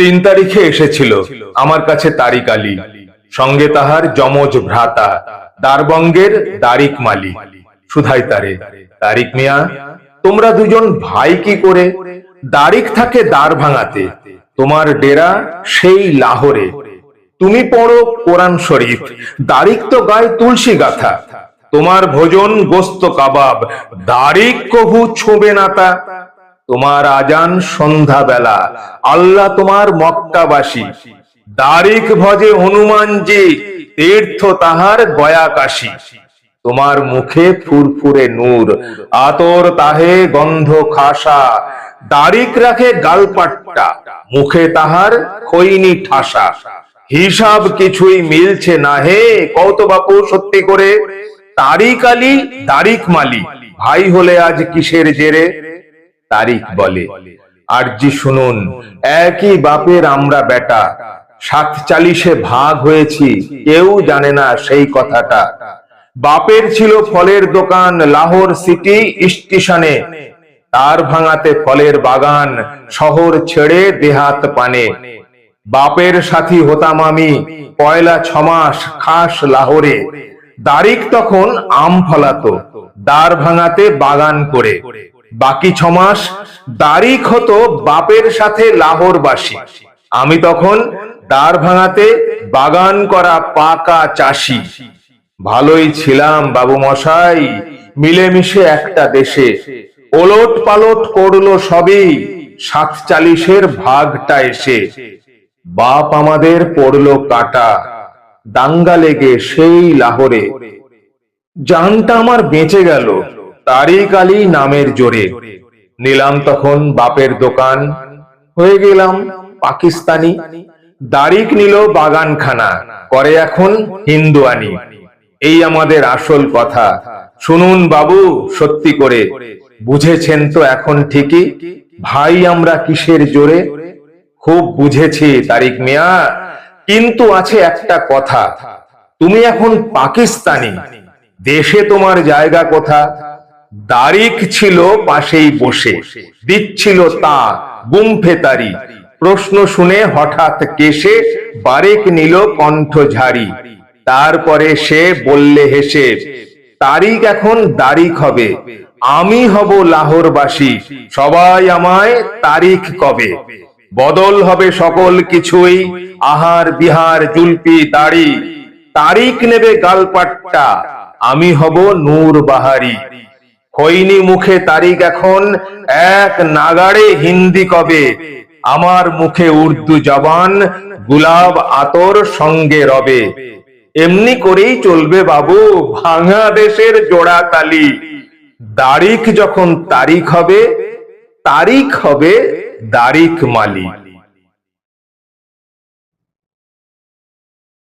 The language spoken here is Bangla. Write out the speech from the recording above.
তিন তারিখে এসেছিল আমার কাছে তারিক আলী। সঙ্গে তাহার যমজ ভ্রাতা, দারবঙ্গের দারিক মালি। সুধাই তারে, তারিক মিয়া, তোমরা দুজন ভাই কি করে? দারিক থাকে দ্বার ভাঙাতে, তোমার ডেরা সেই লাহোরে। তুমি পড়ো কোরআন শরীফ, দারিক তো গায়ে তুলসী গাথা। তোমার ভোজন গোস্ত কাবাব, দারিক কভু ছোবে না তা। তোমার আজান সন্ধ্যা বেলা আল্লাহ তোমার মক্কাবাসী। দারিক ভজে হনুমানজি তীর্থ তাহার গয়া কাশী তোমার মুখে ফুরফুরে নূর, আতর তাহে গন্ধ খাসা। দারিক রাখে গালপাট্টা, মুখে তাহার খৈনি ঠাসা। হিসাব কিছুই মিলছে না হে কত বাপু সত্যি করে। তারিক আলী, দারিক মালি, ভাই হলে আজ কিসের জেরে? তারিক বলে। আরজি শুনুন একই বাপের আমরা বেটা সাত চালিশে ভাগ হয়েছি কেউ জানে না সেই কথাটা। বাপের ছিল ফলের দোকান লাহোর সিটি স্টেশনে তার ভাঙাতে ফলের বাগান শহর ছেড়ে দেহাত পানে। বাপের সাথী হতাম আমি পয়লা ছমাস খাস লাহোরে। দারিক তখন আম ফলাতো দ্বার ভাঙাতে বাগান করে। বাকি ছমাস দারিক হতো বাপের সাথে লাহোর বাসী আমি তখন দ্বার ভাঙাতে বাগান করা পাকা চাষি। ভালোই ছিলাম বাবু মশাই, মিলেমিশে একটা দেশে। ওলট পালট করল সবই, সাত চালিশের ভাগটা এসে। বাপ আমাদের পড়ল কাটা, দাঙ্গা লেগে সেই লাহোরে। জানটা আমার বেঁচে গেল। তারিক আলী নামের জোরে। নিলাম তখন বাপের দোকান। হয়ে গেলাম পাকিস্তানি। দারিক নিল বাগানখানা। করে এখন হিন্দুয়ানি। এই আমাদের আসল কথা। শুনুন বাবু, সত্যি করে। বুঝেছেন তো এখন ঠিকই? ভাই আমরা কিসের জোরে? খুব বুঝেছি, তারিক মিয়া। কিন্তু আছে একটা কথা। তুমি এখন পাকিস্তানি। দেশে তোমার জায়গা কোথা? দারিক ছিল পাশেই বসে দিচ্ছিল তা গুমফে তারি। প্রশ্ন শুনে হঠাৎ কেসে বারেক নিল কণ্ঠ ঝাড়ি। তারপরে সে বললে হেসে, তারিখ এখন দারিক হবে, আমি হব লাহোরবাসী, সবাই আমায় তারিখ কবে? বদল হবে সকল কিছুই, আহার বিহার জুলপি দাড়ি, তারিখ নেবে গালপাট্টা, আমি হব নূর বাহারি। খৈনি মুখে তারিখ এখন। এক নাগাড়ে হিন্দি কবে? আমার মুখে উর্দু জবান, গুলাব আতর সঙ্গে রবে। এমনি করেই চলবে বাবু ভাঙা দেশের জোড়া তালি। তারিখ যখন তারিখ হবে তারিখ হবে দারিক মালি।